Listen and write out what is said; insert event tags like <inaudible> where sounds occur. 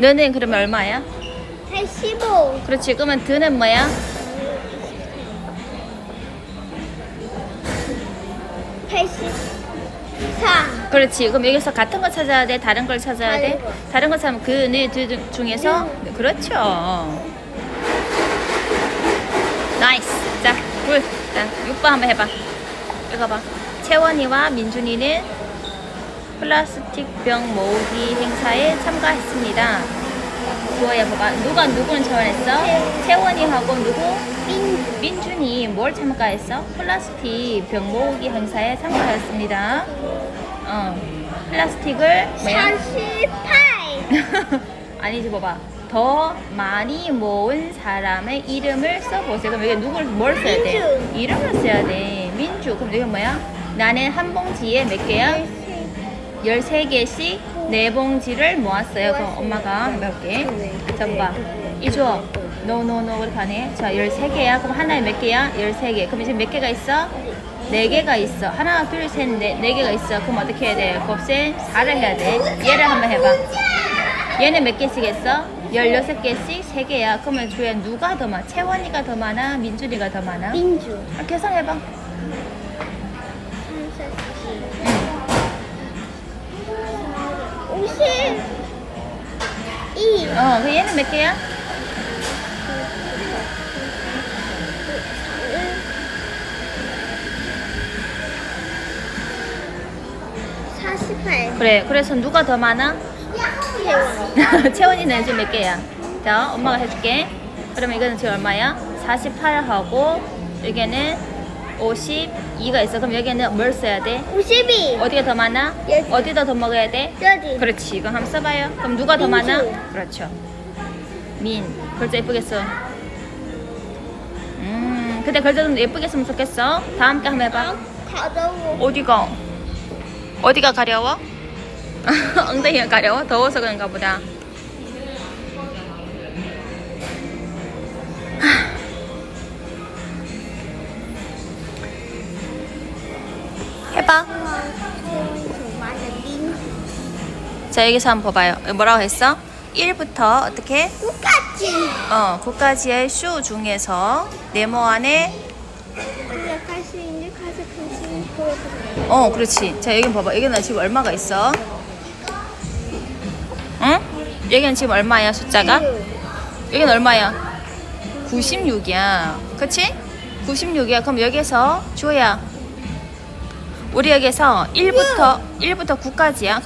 너는 그러면 얼마야? 85. 그렇지. 그러면 드는 뭐야? 84. 그렇지. 그럼 여기서 같은 거 찾아야 돼? 다른 걸 찾아야 돼? 다른 거. 다른 거 찾으면 그, 네, 두 중- 중에서? 네, 그렇죠. 나이스. 자, 굿. 자, 6번 한번 해봐. 읽어봐. 채원이와 민준이는 플라스틱 병 모으기 행사에 참가했습니다. 주어야 봐봐. 누가 누구는 참가했어? 채원이하고 누구? 민주. 민준이 뭘 참가했어? 플라스틱 병 모으기 행사에 참가했습니다. 어, 플라스틱을 뭐야? 48. <laughs> 아니지 봐봐. 더 많이 모은 사람의 이름을 써보세요. 그럼 여기 누굴 뭘 써야 돼? 민주. 이름을 써야 돼. 민주. 그럼 여기 뭐야? 나는 한 봉지에 몇 개야? 13개씩 네 봉지를 모았어요. 그럼 엄마가 해볼게. 자, 봐봐. 이 줘. 노, 노, 노. 그렇게 하네. 자, 13개야. 그럼 하나에 몇 개야? 13개. 그럼 이제 몇 개가 있어? 4개가 있어. 하나, 둘, 셋, 넷. 4개가 있어. 그럼 어떻게 해야 돼? 곱셈 4를 해야 돼. 얘를 한번 해봐. 얘는 몇 개씩 했어? 16개씩 3개야. 그러면 주야 누가 더 많아? 채원이가 더 많아? 민준이가 더 많아? 민주. 아, 계산해봐. 52. 어, 그 얘는 몇 개야? 사십팔. 그래. 그래서 누가 더 많아? 세원. <laughs> 채원이는 지금 몇 개야? 자, 엄마가 해줄게. 그러면 이거는 지금 얼마야? 48하고 여기는 52가 있어. 그럼 여기는 뭘 써야 돼? 52. 어디가 더 많아? 여기. 어디다 더 먹어야 돼? 여기. 그렇지. 이거 한번 써봐요. 그럼 누가 더 민주. 많아? 그렇죠. 민. 글자 예쁘게 써. 음, 근데 글자 좀 예쁘게 쓰면 좋겠어. 다 함께 한번 해봐. 가져고. 어디가? 어디가 가려워? <laughs> 엉덩이가 가려워? 더워서 그런가 보다. 해봐. 자, 여기서 한번 봐봐요. 뭐라고 했어? 1부터 어떻게? 똑같이. 어, 9까지의 슈 중에서 네모 안에 있는. 어, 그렇지. 자, 여기 봐봐. 여기는 지금 얼마가 있어? 응? 여기는 지금 얼마야, 숫자가? 여기는 얼마야? 96이야. 그치? 96이야. 그럼 여기서 주호야. 우리 여기서 1부터 1부터 9까지야.